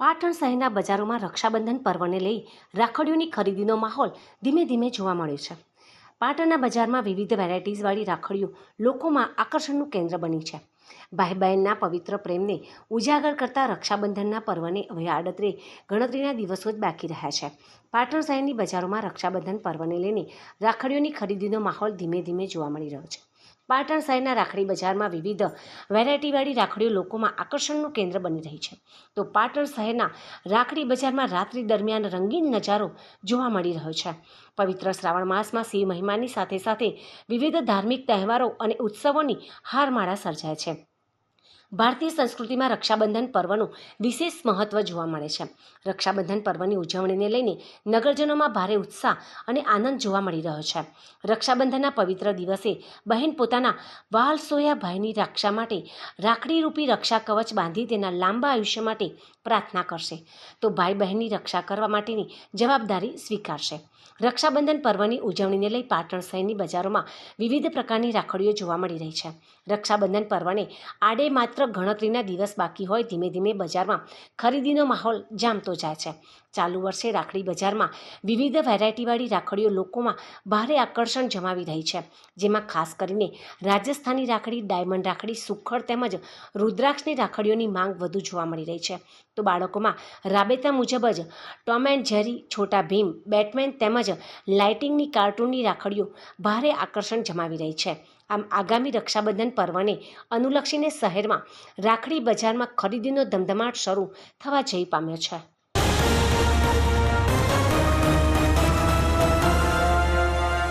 પાટણ શહેરના બજારોમાં રક્ષાબંધન પર્વને લઈ રાખડીઓની ખરીદીનો માહોલ ધીમે ધીમે જોવા મળ્યો છે. પાટણના બજારમાં વિવિધ વેરાયટીઝવાળી રાખડીઓ લોકોમાં આકર્ષણનું કેન્દ્ર બની છે. ભાઈ બહેનના પવિત્ર પ્રેમને ઉજાગર કરતા રક્ષાબંધનના પર્વને હવે આડતરે ગણતરીના દિવસો જ બાકી રહ્યા છે. પાટણ શહેરની બજારોમાં રક્ષાબંધન પર્વને લઈને રાખડીઓની ખરીદીનો માહોલ ધીમે ધીમે જોવા મળી રહ્યો છે. પાટણ શહેરના રાખડી બજારમાં વિવિધ વેરાયટીવાળી રાખડીઓ લોકોમાં આકર્ષણનું કેન્દ્ર બની રહી છે. તો પાટણ શહેરના રાખડી બજારમાં રાત્રિ દરમિયાન રંગીન નજારો જોવા મળી રહ્યો છે. પવિત્ર શ્રાવણ માસમાં શિવ મહિમાની સાથે સાથે વિવિધ ધાર્મિક તહેવારો અને ઉત્સવોની હારમાળા સર્જાય છે. ભારતીય સંસ્કૃતિમાં રક્ષાબંધન પર્વનું વિશેષ મહત્ત્વ જોવા મળે છે. રક્ષાબંધન પર્વની ઉજવણીને લઈને નગરજનોમાં ભારે ઉત્સાહ અને આનંદ જોવા મળી રહ્યો છે. રક્ષાબંધનના પવિત્ર દિવસે બહેન પોતાના વાલ સોયા ભાઈની રક્ષા માટે રાખડીરૂપી રક્ષા કવચ બાંધી તેના લાંબા આયુષ્ય માટે પ્રાર્થના કરશે. તો ભાઈ બહેનની રક્ષા કરવા માટેની જવાબદારી સ્વીકારશે. રક્ષાબંધન પર્વની ઉજવણીને લઈ પાટણ શહેરની બજારોમાં વિવિધ પ્રકારની રાખડીઓ જોવા મળી રહી છે. રક્ષાબંધન પર્વને આડે માત્ર ગણતરીના દિવસ બાકી હોય, ધીમે ધીમે બજારમાં ખરીદીનો માહોલ જામતો જાય છે. ચાલુ વર્ષે રાખડી બજારમાં વિવિધ વેરાયટીવાળી રાખડીઓ લોકોમાં ભારે આકર્ષણ જમાવી રહી છે, જેમાં ખાસ કરીને રાજસ્થાની રાખડી, ડાયમંડ રાખડી, સુખડ તેમજ રુદ્રાક્ષની રાખડીઓની માંગ વધુ જોવા મળી રહી છે. તો બાળકોમાં રાબેતા મુજબ જ Tom and Jerry, Chhota Bheem, Batman તેમજ લાઇટિંગની કાર્ટૂનની રાખડીઓ ભારે આકર્ષણ જમાવી રહી છે. આમ આગામી રક્ષાબંધન પર્વને અનુલક્ષીને શહેરમાં રાખડી બજારમાં ખરીદીનો ધમધમાટ શરૂ થવા જઈ પામ્યો છે.